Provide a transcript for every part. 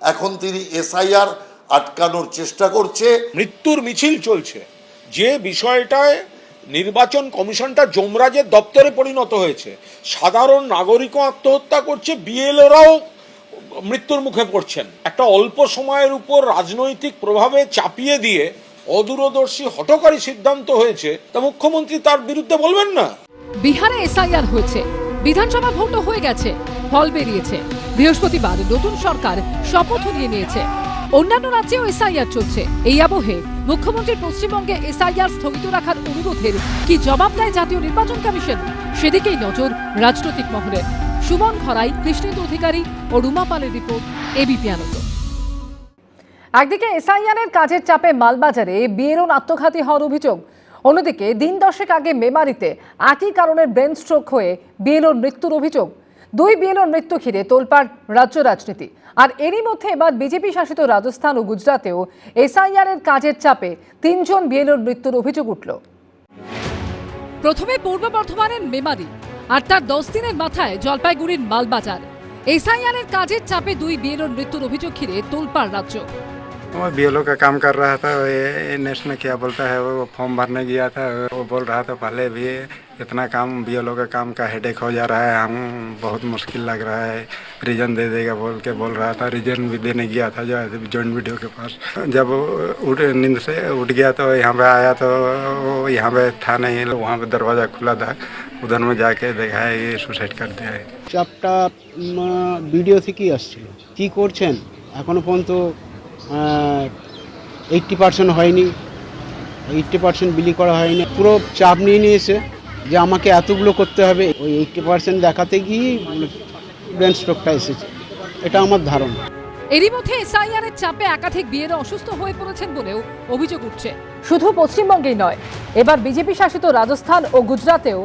এখন তিনি এসআইআর আটকানোর চেষ্টা করছে। মৃত্যুর মিছিল চলছে। যে বিষয়টায় নির্বাচন কমিশনটা যমরাজের দপ্তরে পরিণত হয়েছে সাধারণ নাগরিকও আত্মহত্যা করছে বিএলওরাও মৃত্যুর মুখে পড়ছেন। একটা অল্প সময়ের উপর রাজনৈতিক প্রভাবে চাপিয়ে দিয়ে অদূরদর্শী হটকারী সিদ্ধান্ত হয়েছে তা মুখ্যমন্ত্রী তার বিরুদ্ধে বলবেন না? বিহারে এসআইআর হয়েছে। বিধানসভা ভোটও হয়ে গেছে ফল বেরিয়েছে। বৃহস্পতিবার নতুন সরকার শপথ নিয়ে নিয়েছে। অন্যান্য রাজ্যেও এসআইআর চলছে। এই আবহে মুখ্যমন্ত্রী পশ্চিমবঙ্গে এসআইআর স্থগিত রাখার অনুরোধের কি জবাব দেয় জাতীয় নির্বাচন কমিশন? সেদিকেই নজর রাজনৈতিক মহলে। সুমন খরাই কৃষ্ণেন্দু অধিকারী ও রুমা পালের রিপোর্ট এবিপি আনন্দ। একদিকে এসআইআর এর কাজের চাপে মালবাজারে বিয়েরন আত্মঘাতী হওয়ার অভিযোগ। অন্যদিকে দিন দশেক আগে মেমারিতে একই কারণে ব্রেন স্ট্রোক হয়ে বিএলওর মৃত্যুর অভিযোগ। দুই বিএলওর মৃত্যু ঘিরে তোলপাড় রাজ্য রাজনীতি। আর এরই মধ্যে এবার বিজেপি শাসিত রাজস্থান ও গুজরাতেও এসআইআর এর কাজের চাপে তিনজন বিএলওর মৃত্যুর অভিযোগ উঠল। প্রথমে পূর্ব বর্ধমানের মেমারি আর তার দশ দিনের মাথায় জলপাইগুড়ির মালবাজার। এসআইআর এর কাজের চাপে দুই বিএলওর মৃত্যুর অভিযোগ ঘিরে তোলপাড় রাজ্য। वो बीएलओ का काम कर रहा था वो एनएस में क्या बोलता है वो फॉर्म भरने गया था वो बोल रहा था पहले भी इतना काम बीएलओ का काम का हेडेक हो जा रहा है हम बहुत मुश्किल लग रहा है रीजन दे देगा बोल के बोल रहा था रीजन भी देने गया था जो है जॉइंट वीडियो के पास जब वो उठ नींद से उठ गया तो यहाँ पे आया तो वो यहाँ पे था नहीं वहाँ पे दरवाज़ा खुला था उधर में जाके देखा है ये सुसाइड कर दिया है চাপটা ভিডিও থেকেই আসছিল কি করছেন এখনো পর্যন্ত এইট্টি পার্সেন্ট হয়নি। এইট্টি পার্সেন্ট বিলি করা হয়নি। পুরো চাপ নিয়ে নিয়েছে যে আমাকে এতগুলো করতে হবে। ওই এইট্টি পার্সেন্ট দেখাতে গিয়ে ব্রেন স্ট্রোকটা এসেছে। এটা আমার ধারণা। এরই মধ্যে এসআইআর এর চাপে একাধিক বিয়ের অসুস্থ হয়ে পড়েছেন বলেও অভিযোগ উঠছে। শুধু পশ্চিমবঙ্গেই নয় এবার বিজেপি শাসিত রাজস্থান ও গুজরাতেও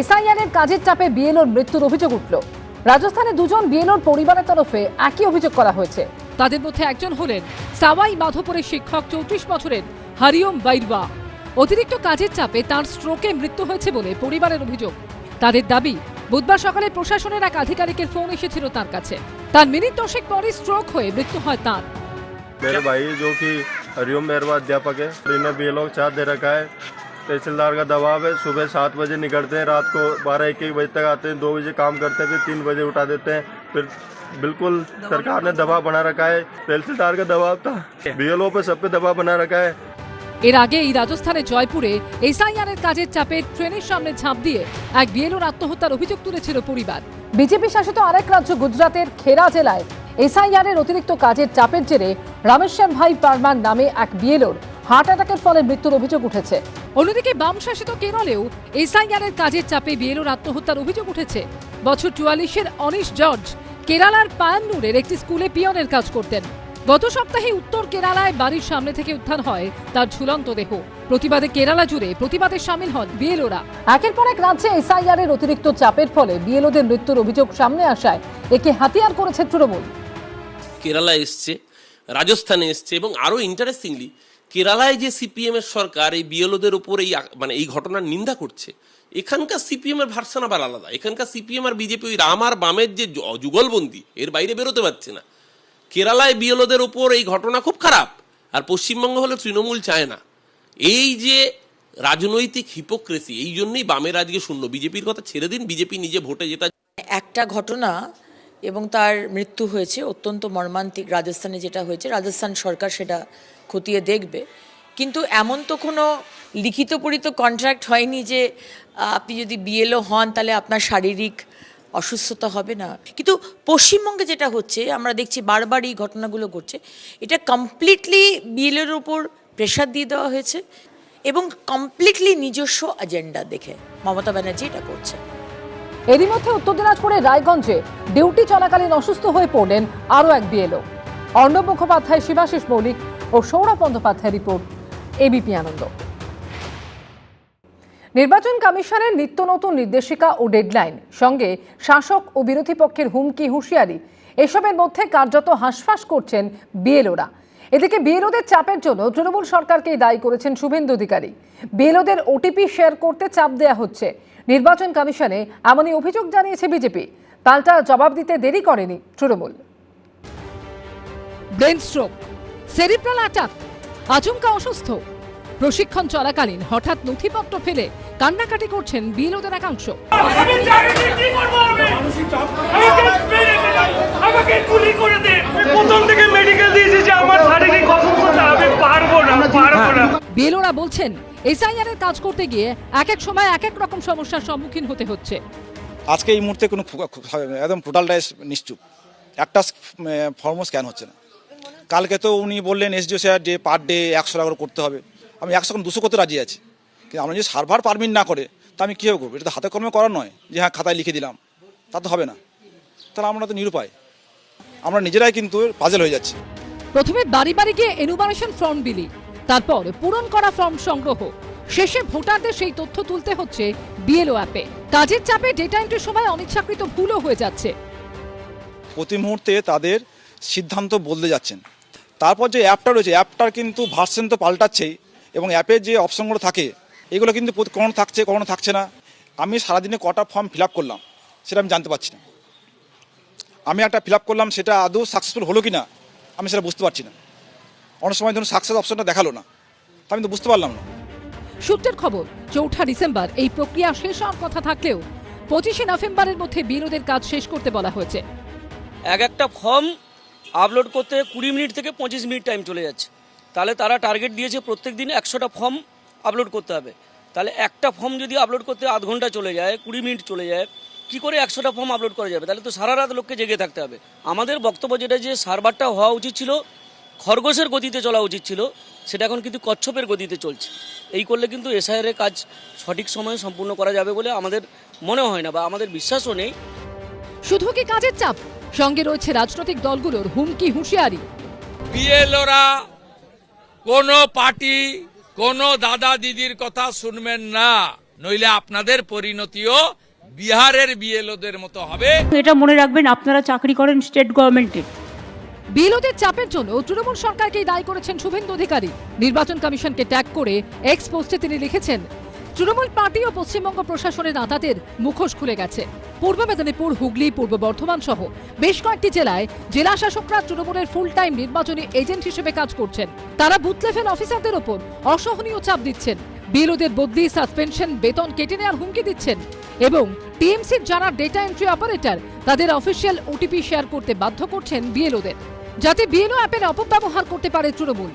এসআইআর এর কাজের চাপে বিএলওর মৃত্যুর অভিযোগ উঠল। রাজস্থানে দুজন বিএলওর পরিবারের তরফে একই অভিযোগ করা হয়েছে। তাদের মধ্যে একজন হলেন সাওয়াই মাধোপুরের শিক্ষক চৌত্রিশ বছরের হরিওম বাইরবা অতিরিক্ত কাজের চাপে তার স্ট্রোকে মৃত্যু হয়েছে বলে পরিবারের অভিযোগ তাদের দাবি বুধবার সকালে প্রশাসনের এক আধিকারিকের ফোন এসেছিল তার কাছে তার মিনিট দশেক পরে স্ট্রোক হয়ে মৃত্যু হয় তার मेरे भाई जो कि हरिओम मेहरबा अध्यापक है इन्हें बी लोग चार्ज दे रखा है तहसीलदार का दबाव है सुबह सात बजे निकलते हैं रात को बारह एक एक बजे तक आते हैं दो बजे काम करते हैं फिर तीन बजे उठा देते हैं फिर बिल्कुल सरकार ने दबाव बना रखा है तहसीलदार का दबाव था बी पे सब पे दबाव बना रखा है এর আগে এই রাজস্থানের জয়পুরে এসআইআর এর কাজের চাপে ট্রেনের সামনে ঝাঁপ দিয়ে এক বিএলওর আত্মহত্যার অভিযোগ তুলেছিল পরিবার বিজেপি শাসিত আরেক রাজ্য গুজরাতের খেরা জেলায় এসআইআর এর অতিরিক্ত কাজের চাপের জেরে রামেশ্বর ভাই পারমান নামে এক বিএলওর হার্ট অ্যাটাকের ফলে মৃত্যুর অভিযোগ উঠেছে অন্যদিকে বাম শাসিত কেরলেও এসআইআর এর কাজের চাপে বিএলওর আত্মহত্যার অভিযোগ উঠেছে। বছর চুয়াল্লিশের অনিশ জর্জ কেরালার পায়ান্নুরের একটি স্কুলে পিয়নের কাজ করতেন। গত সপ্তাহে উত্তর কেরালায় বাড়ির সামনে থেকে উদ্ধার হয় তার ঝুলন্ত দেহ। প্রতিবাদে কেরালা জুড়ে প্রতিবাদে সামিল হন বিএলওরা। একের পর এক রাজ্যে এসআইআর এর অতিরিক্ত চাপের ফলে বিএলওদের মৃত্যুর অভিযোগ সামনে আসায় একে হাতিয়ার করেছে তৃণমূল। কেরালা এসছে, রাজস্থানে এসছে এবং আরও ইন্টারেস্টিংলি কেরালায় যে সিপিএম এর সরকার, এই বিএলওদের উপর এই মানে এই ঘটনার নিন্দা করছে, এখানকার সিপিএম এর ভার্সান আবার আলাদা। এখানকার সিপিএম আর বিজেপি ওই রাম আর বামের যে যুগলবন্দি, এর বাইরে বেরোতে পারছে না। কেরালায় বিএলওদের ওপর এই ঘটনা খুব খারাপ, আর পশ্চিমবঙ্গ হলে তৃণমূল চায় না। এই যে রাজনৈতিক হিপোক্রেসি এই জন্যই বামের আজকে শূন্য। বিজেপির কথা ছেড়ে দিন, বিজেপি নিজে ভোটে যেটা একটা ঘটনা এবং তার মৃত্যু হয়েছে অত্যন্ত মর্মান্তিক রাজস্থানে যেটা হয়েছে। রাজস্থান সরকার সেটা খতিয়ে দেখবে। কিন্তু এমন তো কোনো লিখিত পরিত কন্ট্রাক্ট হয়নি যে আপনি যদি বিএলও হন তাহলে আপনার শারীরিক অসুস্থতা হবে না। কিন্তু পশ্চিমবঙ্গে যেটা হচ্ছে, আমরা দেখছি বারবার এই ঘটনাগুলো ঘটছে, এটা কমপ্লিটলি বিএলের উপর প্রেশার দিয়ে দেওয়া হয়েছে এবং কমপ্লিটলি নিজস্ব এজেন্ডা দেখে মমতা ব্যানার্জি এটা করছে। এরই মধ্যে উত্তর দিনাজপুরের রায়গঞ্জে ডিউটি চলাকালীন অসুস্থ হয়ে পড়লেন আরও এক বিএলও। অর্ণব মুখোপাধ্যায়, শিবাশিস মৌলিক ও সৌরভ বন্দ্যোপাধ্যায় রিপোর্ট এবিপি আনন্দ। নির্বাচন কমিশনের নিত্য নতুন নির্দেশিকা ও ডেডলাইন, সঙ্গে শাসক ও বিরোধী পক্ষের হুমকি, হুঁশিয়ারি, এসবের মধ্যে কার্যত হাঁসফাঁস করছেন বিএলওরা। এদিকে বিএলওদের চাপের জন্য তৃণমূল সরকারকেই দায়ী করেছেন শুভেন্দু অধিকারী। বিএলওদের ওটিপি শেয়ার করতে চাপ দেয়া হচ্ছে। নির্বাচন কমিশনে এমনই অভিযোগ জানিয়েছে বিজেপি। পাল্টা জবাব দিতে দেরি করেনি Trinamool. Brain stroke cerebral attack আচমকা অসুস্থ। প্রশিক্ষণ চলাকালীন হঠাৎ নথিপত্র ফেলে কান্নাকাটি করছেন বিএলওদের একাংশ। আমি জানি না কি করব আমি? আমাকে মেরে দিলে, আমাকে গুলি করে দে। প্রথম থেকে মেডিকেল দিয়েছি যে আমার শারীরিক অসুস্থতা আমি পারব না পারব না। বিএলওরা বলছেন এসআইআর এর কাজ করতে গিয়ে এক এক সময় এক এক রকম সমস্যার সম্মুখীন হতে হচ্ছে। আজকে এই মুহূর্তে কোনো একদম টোটালটাই নিশ্চুপ। একটা ফর্মও স্ক্যান হচ্ছে না। কালকে তো উনি বললেন এসডিও স্যার যে পার ডে একশো টাকা করে করতে হবে। আমি একশো দুশো করতে রাজি আছি। কিন্তু আমরা যদি সার্ভার পারমিট না করে তা আমি কীভাবে করব? এটা তো হাতে কর্মে করার নয় যে হ্যাঁ খাতায় লিখে দিলাম। তা তো হবে না। তাহলে আমরা তো নিরুপায়। আমরা নিজেরাই কিন্তু পাজেল হয়ে যাচ্ছি। প্রথমে বাড়ি বাড়ি গিয়ে এনুমারেশন ফর্ম বিলি তারপর পূরণ করা ফর্ম সংগ্রহ। শেষে ভোটারদের সেই তথ্য তুলতে হচ্ছে বিএলও অ্যাপে। কাজের চাপে ডেটা এন্ট্রির সময় অনিচ্ছাকৃত ভুলও হয়ে যাচ্ছে। প্রতি মুহূর্তে তাদের সিদ্ধান্ত বদলে যাচ্ছেন। তারপর যে অ্যাপটা রয়েছে, অ্যাপটার কিন্তু ভার্সন তো পাল্টাচ্ছেই এবং অ্যাপের যে অপশনগুলো থাকে, এগুলো কিন্তু কখনো থাকছে কখনো থাকছে না। আমি সারাদিনে কটা ফর্ম ফিল করলাম, সেটা আমি জানতে পারছি না। আমি একটা ফিল করলাম, সেটা আদৌ সাকসেসফুল হলো কি না আমি সেটা বুঝতে পারছি না। অনেক সময় ধরুন সাকসেস অপশনটা দেখাল না। আমি তো বুঝতে পারলাম না। সূত্রের খবর চৌঠা ডিসেম্বর এই প্রক্রিয়া শেষ হওয়ার কথা থাকলেও পঁচিশে নভেম্বরের মধ্যে বিএলওদের কাজ শেষ করতে বলা হয়েছে। এক একটা ফর্ম আপলোড করতে কুড়ি মিনিট থেকে পঁচিশ মিনিট টাইম চলে যাচ্ছে। তাহলে তারা টার্গেট দিয়েছে প্রত্যেক দিন একশোটা ফর্ম আপলোড করতে হবে। তাহলে একটা ফর্ম যদি আপলোড করতে আধ ঘণ্টা চলে যায় কুড়ি মিনিট চলে যায় কি করে একশোটা ফর্ম আপলোড করা যাবে? তাহলে তো সারা রাত লোককে জেগে থাকতে হবে। আমাদের বক্তব্য যেটা যে সার্ভারটা হওয়া উচিত ছিল খরগোশের গতিতে চলা উচিত ছিল সেটা এখন কিন্তু কচ্ছপের গতিতে চলছে। এই করলে কিন্তু এসআইআর এর কাজ সঠিক সময়ে সম্পূর্ণ করা যাবে বলে আমাদের মনে হয় না বা আমাদের বিশ্বাসও নেই। শুধু কি কাজের চাপ? সঙ্গে রয়েছে রাজনৈতিক দলগুলোর হুমকি হুঁশিয়ারি। বিএলওরা কোনো পার্টি কোনো দাদা দিদির কথা শুনবেন না নইলে আপনাদের পরিণতিও বিহারের বিএলওদের মতো হবে। এটা মনে রাখবেন আপনারা চাকরি করেন স্টেট গভর্নমেন্টে বিএলওদের চাপের জন্য তৃণমূল সরকারকেই দায়ী করেছেন শুভেন্দু অধিকারী। নির্বাচন কমিশনকে ট্যাগ করে এক্স পোস্টে তিনি লিখেছেন, তৃণমূল পার্টি ও পশ্চিমবঙ্গ প্রশাসনের দাতাদের মুখোশ খুলে গেছে। পূর্ব মেদিনীপুর, হুগলি, পূর্ব বর্ধমান সহ বেশ কয়েকটি জেলায় জেলা শাসকরা তৃণমূলের ফুল টাইম নির্বাচনী এজেন্ট হিসেবে কাজ করছেন। তারা বুথ লেভেল অফিসারদের ওপর অসহনীয় চাপ দিচ্ছেন। বিএলওদের বদলি সাসপেনশন বেতন কেটে নেওয়ার হুমকি দিচ্ছেন এবং টিএমসির যারা ডেটা এন্ট্রি অপারেটর তাদের অফিসিয়াল ওটিপি শেয়ার করতে বাধ্য করছেন বিএলওদের। যাতে বিএনও অ্যাপের অপব্যবহার করতে পারে তৃণমূল।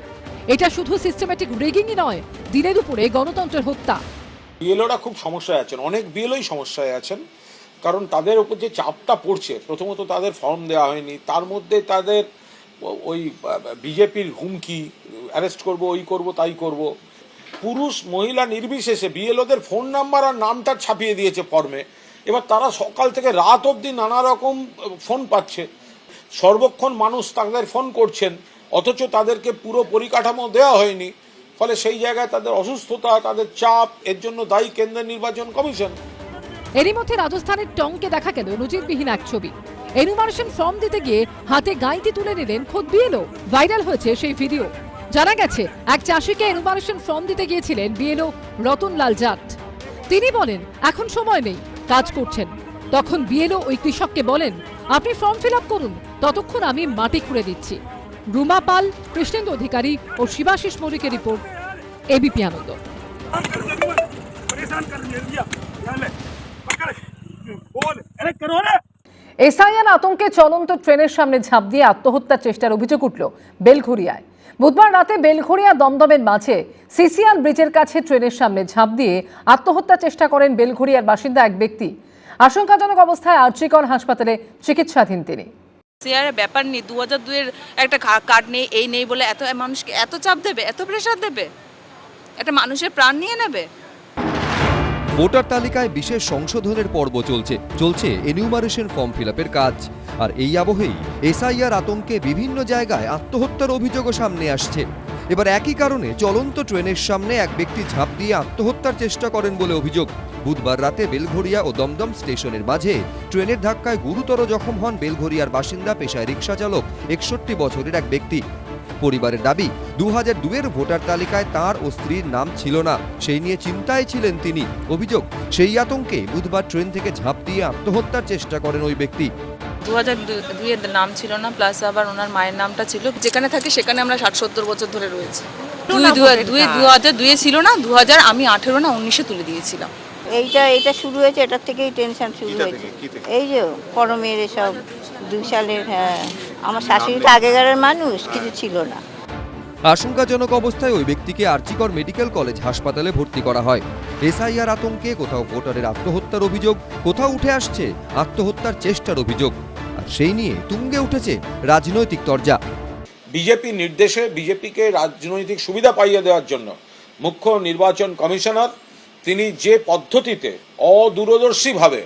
এটা শুধু সিস্টেম্যাটিক রেগিংই নয় দিনে দুপুরে গণতন্ত্রের হত্যা। বিএলওরা খুব সমস্যায় আছেন, অনেক বিএলওই সমস্যায় আছেন, কারণ তাদের উপর যে চাপটা পড়ছে, প্রথমত তাদের ফর্ম দেওয়া হয়নি, তার মধ্যে তাদের ওই বিজেপির হুমকি অ্যারেস্ট করব, ওই করব, তাই করব। পুরুষ, মহিলা নির্বিশেষে বিএলওদের ফোন নাম্বার আর নামটা ছাপিয়ে দিয়েছে ফর্মে এবার তারা সকাল থেকে রাত অবধি নানা রকম ফোন পাচ্ছে। সর্বক্ষণ মানুষ তাদের ফোন করছেন, অথচ তাদেরকে পুরো পরিকাঠামো দেওয়া হয়নি, ফলে সেই জায়গায় তাদের অসুস্থতা, তাদের চাপ, এর জন্য দায়ী কেন্দ্রের নির্বাচন কমিশন। এরই মধ্যে রাজস্থানের টঙ্কে দেখা গেল নজিরবিহীন এক ছবি। এনুমারেশন ফর্ম দিতে গিয়ে হাতে গাইতি তুলে নিলেন খোদ বিএলও। ভাইরাল হয়েছে সেই ভিডিও। জানা গেছে, এক চাষিকে এনুমারেশন ফর্ম দিতে গিয়েছিলেন বিএলও রতনলাল জাট। তিনি বলেন, এখন সময় নেই, কাজ করছেন। তখন বিএলও ওই কৃষককে বলেন, আপনি ফর্ম ফিল করুন ততক্ষণ আমি মাটি খুঁড়ে দিচ্ছি। রুমা পাল, কৃষ্ণেন্দু অধিকারী ও শিবাশিস মৌলিকের রিপোর্ট, এবিপি আনন্দ। এসআইএন আতঙ্কে চলন্ত ট্রেনের সামনে ঝাঁপ দিয়ে আত্মহত্যার চেষ্টার অভিযোগ উঠল বেলঘরিয়ায় বুধবার রাতে বেলঘরিয়া দমদমের মাঝে সিসিআর ব্রিজের কাছে ট্রেনের সামনে ঝাঁপ দিয়ে আত্মহত্যার চেষ্টা করেন বেলঘরিয়ার বাসিন্দা এক ব্যক্তি। আশঙ্কাজনক অবস্থায় আর্চিকর হাসপাতালে চিকিৎসাধীন তিনি। সিআরের ব্যাপার নেই, দু হাজার দুয়ের একটা কার্ড নেই, এই নেই বলে এত মানুষকে এত চাপ দেবে, এত প্রেশার দেবে? একটা মানুষের প্রাণ নিয়ে নেবে? ভোটার তালিকায় বিশেষ সংশোধনের পর্ব চলছে চলছে এনিউমারেশন ফর্ম ফিল কাজ। আর এই আবহেই এসআইআর আতঙ্কে বিভিন্ন জায়গায় আত্মহত্যার অভিযোগও সামনে আসছে। এবার একই কারণে চলন্ত ট্রেনের সামনে এক ব্যক্তি ঝাঁপ দিয়ে আত্মহত্যার চেষ্টা করেন বলে অভিযোগ। বুধবার রাতে বেলঘরিয়া ও দমদম স্টেশনের মাঝে ট্রেনের ধাক্কায় গুরুতর জখম হন বেলঘরিয়ার বাসিন্দা, পেশায় রিক্সা চালক একষট্টি বছরের এক ব্যক্তি। পরিবারের দাবি দু হাজার দুয়ের ভোটার তালিকায় তার ও স্ত্রীর নাম ছিল না। সেই নিয়ে চিন্তায় ছিলেন তিনি। অভিযোগ, সেই আতঙ্কে বুধবার ট্রেন থেকে ঝাঁপ দিয়ে আত্মহত্যার চেষ্টা করেন ওই ব্যক্তি। দু হাজার দুইয়ের নাম ছিল না প্লাস আবার ওনার মায়ের নামটা ছিল। যেখানে থাকি সেখানে আমরা ষাট সত্তর বছর ধরে রয়েছে। দুই দুই দু হাজার দুইয়ে ছিল না দু হাজার আমি আঠেরো না উনিশে তুলে দিয়েছিলাম। এইটা এটা শুরু হয়েছে এটার থেকেই টেনশন শুরু হয়েছে। এই যে করমের এসব দুই সালের হ্যাঁ আমার শাশুড়ি তো আগেকারের মানুষ কিছু ছিল না। আশঙ্কাজনক অবস্থায় ওই ব্যক্তিকে আর্চিকর মেডিকেল কলেজ হাসপাতালে ভর্তি করা হয়। এসআইআর আতঙ্কে কোথাও ভোটারের আত্মহত্যার অভিযোগ কোথাও উঠে আসছে আত্মহত্যার চেষ্টার অভিযোগ। আর সেই নিয়ে তুঙ্গে উঠেছে রাজনৈতিক তরজা। বিজেপি নির্দেশে বিজেপিকে রাজনৈতিক সুবিধা পাইয়ে দেওয়ার জন্য মুখ্য নির্বাচন কমিশনার তিনি যে পদ্ধতিতে অদূরদর্শীভাবে